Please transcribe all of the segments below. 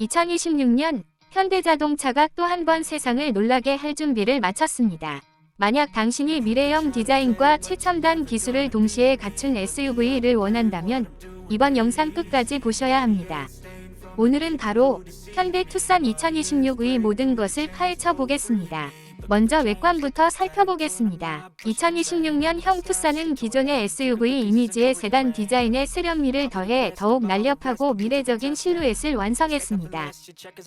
2026년 현대자동차가 또 한 번 세상을 놀라게 할 준비를 마쳤습니다. 만약 당신이 미래형 디자인과 최첨단 기술을 동시에 갖춘 SUV를 원한다면 이번 영상 끝까지 보셔야 합니다. 오늘은 바로 현대 투싼 2026의 모든 것을 파헤쳐 보겠습니다. 먼저 외관부터 살펴보겠습니다. 2026년 형 투싼은 기존의 SUV 이미지의 세단 디자인에 세련미를 더해 더욱 날렵하고 미래적인 실루엣을 완성했습니다.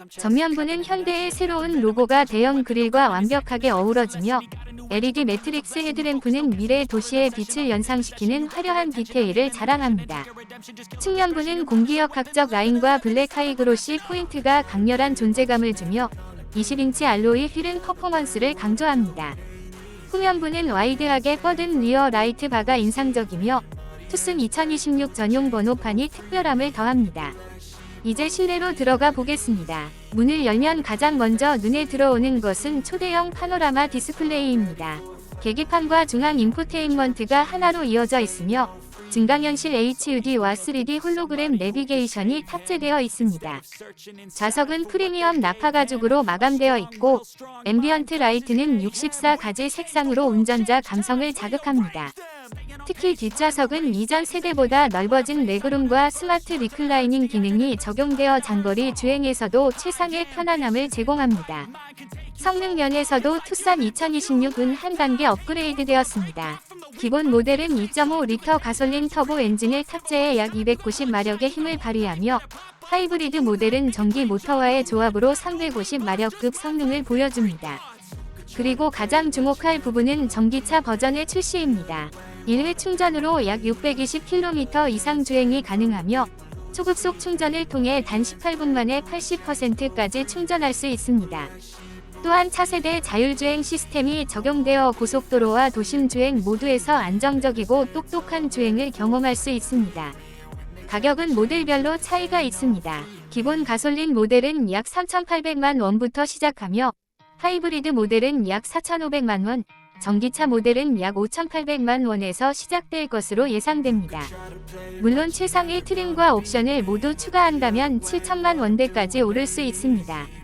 전면부는 현대의 새로운 로고가 대형 그릴과 완벽하게 어우러지며 LED 매트릭스 헤드램프는 미래 도시의 빛을 연상시키는 화려한 디테일을 자랑합니다. 측면부는 공기역학적 라인과 블랙 하이그로시 포인트가 강렬한 존재감을 주며 20인치 알로이 휠은 퍼포먼스를 강조합니다. 후면부는 와이드하게 뻗은 리어 라이트 바가 인상적이며 투슨 2026 전용 번호판이 특별함을 더합니다. 이제 실내로 들어가 보겠습니다. 문을 열면 가장 먼저 눈에 들어오는 것은 초대형 파노라마 디스플레이입니다. 계기판과 중앙 인포테인먼트가 하나로 이어져 있으며 증강현실 HUD와 3D 홀로그램 내비게이션이 탑재되어 있습니다. 좌석은 프리미엄 나파 가죽으로 마감되어 있고 앰비언트 라이트는 64가지 색상으로 운전자 감성을 자극합니다. 특히 뒷좌석은 이전 세대보다 넓어진 레그룸과 스마트 리클라이닝 기능이 적용되어 장거리 주행에서도 최상의 편안함을 제공합니다. 성능 면에서도 투싼 2026은 한 단계 업그레이드 되었습니다. 기본 모델은 2.5리터 가솔린 터보 엔진을 탑재해 약 290마력의 힘을 발휘하며 하이브리드 모델은 전기 모터와의 조합으로 350마력급 성능을 보여줍니다. 그리고 가장 주목할 부분은 전기차 버전의 출시입니다. 1회 충전으로 약 620km 이상 주행이 가능하며 초급속 충전을 통해 단 18분 만에 80%까지 충전할 수 있습니다. 또한 차세대 자율주행 시스템이 적용되어 고속도로와 도심 주행 모두에서 안정적이고 똑똑한 주행을 경험할 수 있습니다. 가격은 모델별로 차이가 있습니다. 기본 가솔린 모델은 약 3,800만 원부터 시작하며 하이브리드 모델은 약 4,500만 원, 전기차 모델은 약 5,800만 원에서 시작될 것으로 예상됩니다. 물론 최상의 트림과 옵션을 모두 추가한다면 7천만 원대까지 오를 수 있습니다.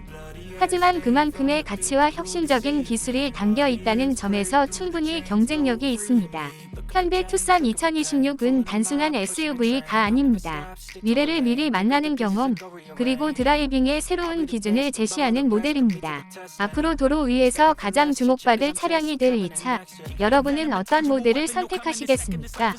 하지만 그만큼의 가치와 혁신적인 기술이 담겨 있다는 점에서 충분히 경쟁력이 있습니다. 현대 투싼 2026은 단순한 SUV가 아닙니다. 미래를 미리 만나는 경험, 그리고 드라이빙의 새로운 기준을 제시하는 모델입니다. 앞으로 도로 위에서 가장 주목받을 차량이 될 이 차, 여러분은 어떤 모델을 선택하시겠습니까?